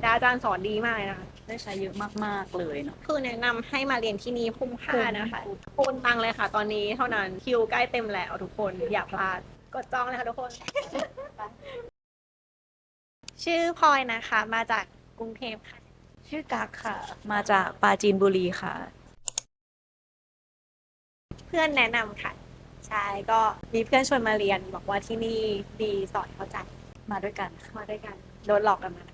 แต่อาจารย์สอนดีมากเลยนะคะ ได้ใช้เยอะมากๆเลยเนาะ คือแนะนำให้มาเรียนที่นี่คุ้มค่านะคะคุ้มโอนตังเลยค่ะ ตอนนี้เท่านั้นคิวใกล้เต็มแล้วทุกคนอย่าพลาด กดจองเลยค่ะทุกคน ชื่อพลอยนะคะ มาจากกรุงเทพค่ะ ชื่อกักค่ะ มาจากปราจีนบุรีค่ะ เพื่อนแนะนำค่ะ ใช่ก็มีเพื่อนชวนมาเรียนบอกว่าที่นี่ดีสอนเข้าใจมาด้วยกันค่ะมาด้วยกัน โดนหลอกกันมา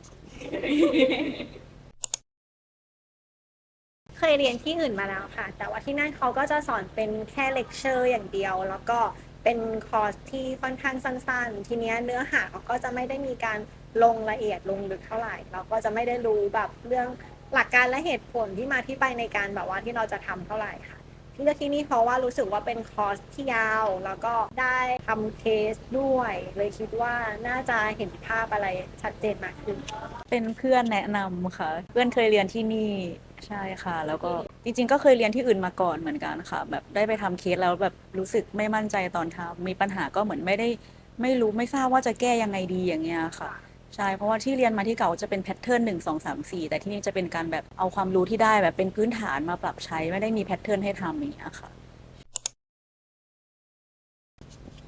เคยเรียนที่อื่นมาแล้วค่ะ แต่ว่าที่นั่นเขาก็จะสอนเป็นแค่เลคเชอร์อย่างเดียว แล้วก็เป็นคอร์สที่ค่อนข้างสั้นๆ ทีเนี้ยเนื้อหาเขาก็จะไม่ได้มีการลงละเอียดลงลึกเท่าไหร่ เราก็จะไม่ได้รู้แบบเรื่องหลักการและเหตุผลที่มาที่ไปในการแบบว่าที่เราจะทำเท่าไหร่ค่ะ เลือกที่นี่เพราะว่ารู้สึกว่าเป็นคอร์สที่ยาว แล้วก็ได้ทำเคสด้วย เลยคิดว่าน่าจะเห็นภาพอะไรชัดเจนมากขึ้น เป็นเพื่อนแนะนำค่ะ เพื่อนเคยเรียนที่นี่ใช่ค่ะ แล้วก็จริงๆ ก็เคยเรียนที่อื่นมาก่อนเหมือนกันค่ะ แบบได้ไปทำเคสแล้วแบบรู้สึกไม่มั่นใจตอนทำมีปัญหาก็เหมือนไม่ได้ไม่รู้ไม่ทราบว่าจะแก้ยังไงดีอย่างเงี้ยค่ะ ใช่ เพราะว่าที่เรียนมาที่เก่าจะเป็นแพทเทิร์นหนึ่งสองสามสี่แต่ที่นี่จะเป็นการแบบเอาความรู้ที่ได้แบบเป็นพื้นฐานมาปรับใช้ไม่ได้มีแพทเทิร์นให้ทำอย่างเงี้ยค่ะ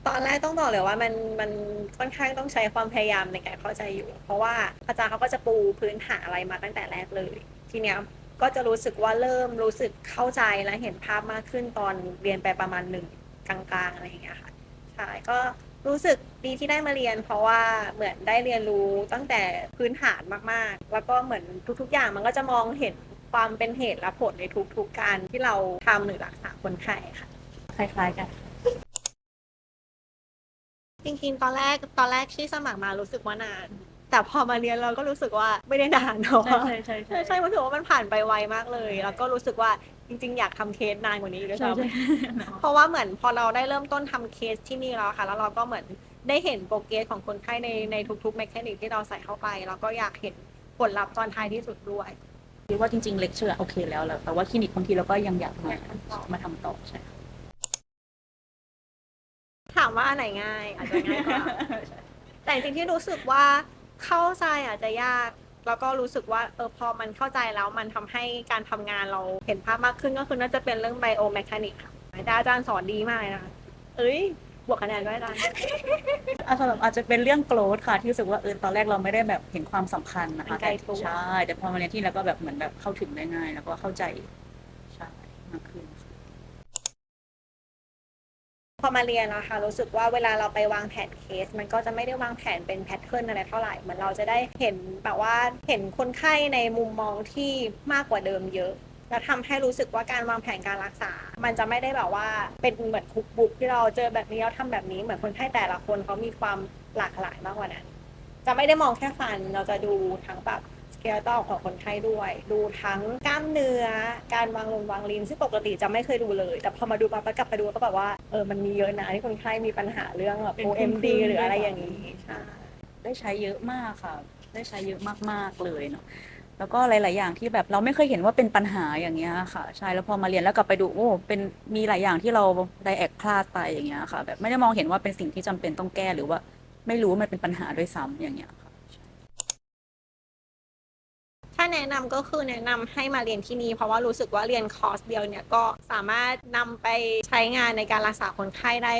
ตอนแรกต้องบอกเลยว่ามันมันค่อนข้างต้องใช้ความพยายามในการเข้าใจอยู่ เพราะว่าอาจารย์เขาก็จะปูพื้นฐานอะไรมาตั้งแต่แรกเลย ทีเนี้ยก็จะรู้สึกว่าเริ่มรู้สึกเข้าใจและเห็นภาพมากขึ้นตอนเรียนไปประมาณหนึ่งกลางๆอะไรอย่างเงี้ยค่ะใช่ก็รู้สึก ดีที่ได้มาเรียน เพราะว่าเหมือนได้เรียนรู้ตั้งแต่พื้นฐานมากๆ แล้วก็เหมือนทุกๆ อย่างมันก็จะมองเห็นความเป็นเหตุและผลในทุกๆการที่เราทำหรือรักษาคนไข้ค่ะ คล้ายๆกัน จริงๆ ตอนแรกตอนแรกที่สมัครมารู้สึกว่านาน แต่พอมาเรียนเราก็รู้สึกว่าไม่ได้นานเนาะ ใช่ใช่ใช่ใช่ใช่รู้สึกว่ามันผ่านไปไวมากเลย แล้วก็รู้สึกว่า จริงๆ อยากทำเคสนานกว่านี้อีกด้วยใช่ซ้ใช่ำเพราะว่าเหมือนพอเราได้เริ่มต้นทำเคสที่นี่แล้วค่ะ แล้วเราก็เหมือนได้เห็นโปรเกรสของคนไข้ในในทุกๆแมคานิกที่เราใส่เข้าไป แล้วก็อยากเห็นผลลัพธ์ตอนท้ายที่สุดด้วยคิดว่าจริงๆเลคเชอร์โอเคแล้วแหละแต่ว่าคลินิกบางทีเราก็ยังอยากมามาทำต่อใช่ ถามว่าอันไหนง่ายอาจจะง่ายกว่า แต่จริงๆที่รู้สึกว่าเข้าใจอาจจะยาก แล้วก็รู้สึกว่าเออพอมันเข้าใจแล้วมันทำให้การทำงานเราเห็นภาพมากขึ้นก็คือน่าจะเป็นเรื่องไบโอแมคานิกค่ะแต่อาจารย์สอนดีมากเลยนะคะเอ้ยบวกคะแนนด้วยอาจารย์อาจจะแบบอาจจะเป็นเรื่องโกรธค่ะ ที่รู้สึกว่าเออตอนแรกเราไม่ได้แบบเห็นความสำคัญนะคะมันไกลตัวใช่แต่พอมาเรียนที่แล้วก็แบบเหมือนแบบเข้าถึงได้ง่าย แล้วก็เข้าใจใช่มากขึ้นค่ะ พอมาเรียนนะคะรู้สึกว่าเวลาเราไปวางแผนเคส มันก็จะไม่ได้วางแผนเป็นแพทเทิร์นอะไรเท่าไหร่เหมือนเราจะได้เห็นแบบว่าเห็นคนไข้ในมุมมองที่มากกว่าเดิมเยอะ แล้วทำให้รู้สึกว่าการวางแผนการรักษา มันจะไม่ได้แบบว่าเป็นเหมือนคุกบุ๊กที่เราเจอแบบนี้แล้วทำแบบนี้เหมือนคนไข้แต่ละคนเขามีความหลากหลายมากกว่านั้น จะไม่ได้มองแค่ฟันเราจะดูทั้งแบบ สเกลตอของคนไข้ด้วย ดูทั้งกล้ามเนื้อ การวางลงวางลิ้นซึ่งปกติจะไม่เคยดูเลย แต่พอมาดูมาประกลับไปดูก็แบบว่าเออมันมีเยอะนะที่คนไข้มีปัญหาเรื่องแบบเป็น OMD ครึ่งๆหรืออะไรด้วยอย่างนี้ใช่ได้ใช้เยอะมากค่ะ ได้ใช้เยอะมากๆเลยเนาะแล้วก็หลาย ๆ อย่างที่แบบเราไม่เคยเห็นว่าเป็นปัญหาอย่างเงี้ยค่ะ ใช่แล้วพอมาเรียนแล้วกลับไปดูโอ้เป็นมีหลายอย่างที่เราไดแอกพลาดไปอย่างเงี้ยค่ะ แบบไม่ได้มองเห็นว่าเป็นสิ่งที่จำเป็นต้องแก้หรือว่าไม่รู้ว่ามันเป็นปัญหาด้วยซ้ำอย่างเงี้ยค่ะ ถ้าแนะนำก็คือแนะนำให้มาเรียนที่นี่เพราะว่ารู้สึกว่าเรียนคอร์สเดียวเนี่ยก็สามารถนำไปใช้งานในการรักษาคนไข้ได้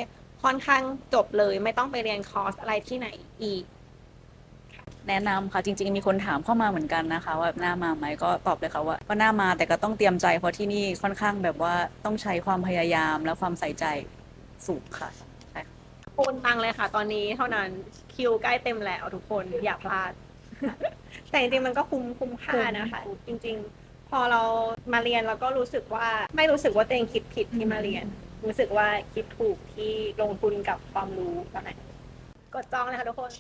ค่อนข้างจบเลย ไม่ต้องไปเรียนคอร์สอะไรที่ไหนอีก แนะนำค่ะจริง ๆ มีคนถามเข้ามาเหมือนกันนะคะ ว่าหน้ามาไหมก็ตอบเลยค่ะว่าก็หน้ามาแต่ก็ต้องเตรียมใจเพราะที่นี่ค่อนข้างแบบว่าต้องใช้ความพยายามและความใส่ใจสูงค่ะใช่ค่ะโอนตังเลยค่ะ ตอนนี้เท่านั้นคิวใกล้เต็มแล้วทุกคนอย่าพลาด แต่จริงๆมันก็คุ้มคุ้มค่านะคะ จริง ๆ พอเรามาเรียนเราก็รู้สึกว่าไม่รู้สึกว่าตัวเองคิดผิดที่มาเรียน รู้สึกว่าคิดถูกที่ลงทุนกับความรู้ตอนนั้นกดจองเลยค่ะทุกคน